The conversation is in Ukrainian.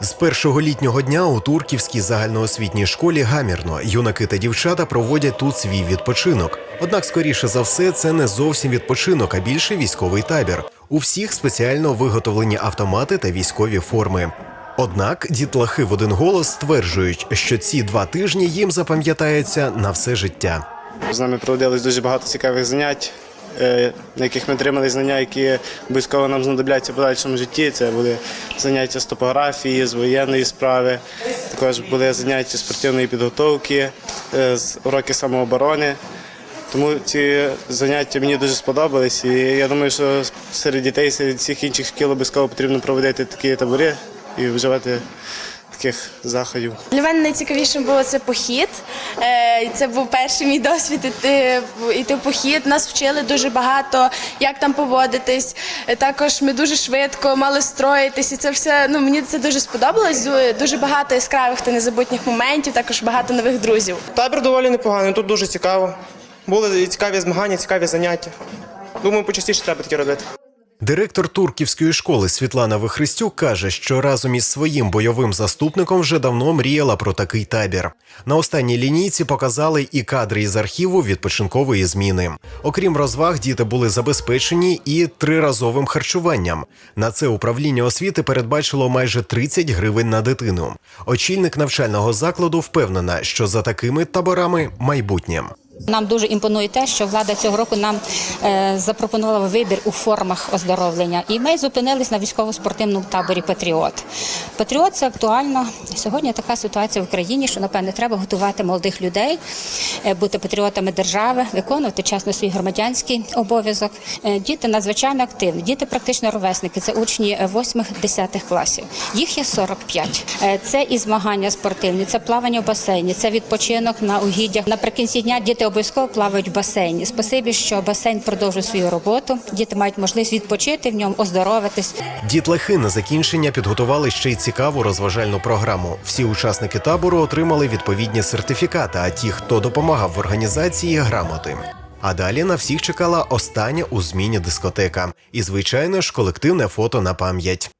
З першого літнього дня у Турківській загальноосвітній школі гамірно юнаки та дівчата проводять тут свій відпочинок. Однак, скоріше за все, це не зовсім відпочинок, а більше військовий табір. У всіх спеціально виготовлені автомати та військові форми. Однак дітлахи в один голос стверджують, що ці два тижні їм запам'ятаються на все життя. З нами проводилось дуже багато цікавих занять, на яких ми отримали знання, які обов'язково нам знадобляться в подальшому житті. Це були заняття з топографії, з воєнної справи, також були заняття спортивної підготовки, е, уроки самооборони. Тому ці заняття мені дуже сподобались, і я думаю, що серед дітей, серед всіх інших шкіл обов'язково потрібно проводити такі табори і вживати таких заходів. Для мене найцікавішим було це похід. Е, Це був перший мій досвід іти, іти в похід. Нас вчили дуже багато, як там поводитись. Е, Також ми дуже швидко мали строїтись. І це все ну мені це дуже сподобалось. Дуже багато яскравих та незабутніх моментів, також багато нових друзів. Табір доволі непоганий, тут дуже цікаво. Були цікаві змагання, цікаві заняття. Думаю, почастіше треба таке робити. Директор турківської школи Світлана Вихристюк каже, що разом із своїм бойовим заступником вже давно мріяла про такий табір. На останній лінійці показали і кадри із архіву відпочинкової зміни. Окрім розваг, діти були забезпечені і триразовим харчуванням. На це управління освіти передбачило майже 30 гривень на дитину. Очільник навчального закладу впевнена, що за такими таборами майбутнє. Нам дуже імпонує те, що влада цього року нам е, запропонувала вибір у формах оздоровлення, і ми зупинились на військово-спортивному таборі Патріот. Патріот це актуально. Сьогодні така ситуація в Україні, що напевне треба готувати молодих людей, е, бути патріотами держави, виконувати чесно свій громадянський обов'язок. Е, Діти надзвичайно активні. Діти практично ровесники. Це учні 8-10 класів. Їх є 45. Е, Це і змагання спортивні, це плавання в басейні, це відпочинок на угіддях. Наприкінці дня діти обов'язково плавають в басейні. Спасибі, що басейн продовжує свою роботу. Діти мають можливість відпочити в ньому, оздоровитись. Дітлахи на закінчення підготували ще й цікаву розважальну програму. Всі учасники табору отримали відповідні сертифікати, а ті, хто допомагав в організації, грамоти. А далі на всіх чекала остання у зміні дискотека. І, звичайно ж, колективне фото на пам'ять.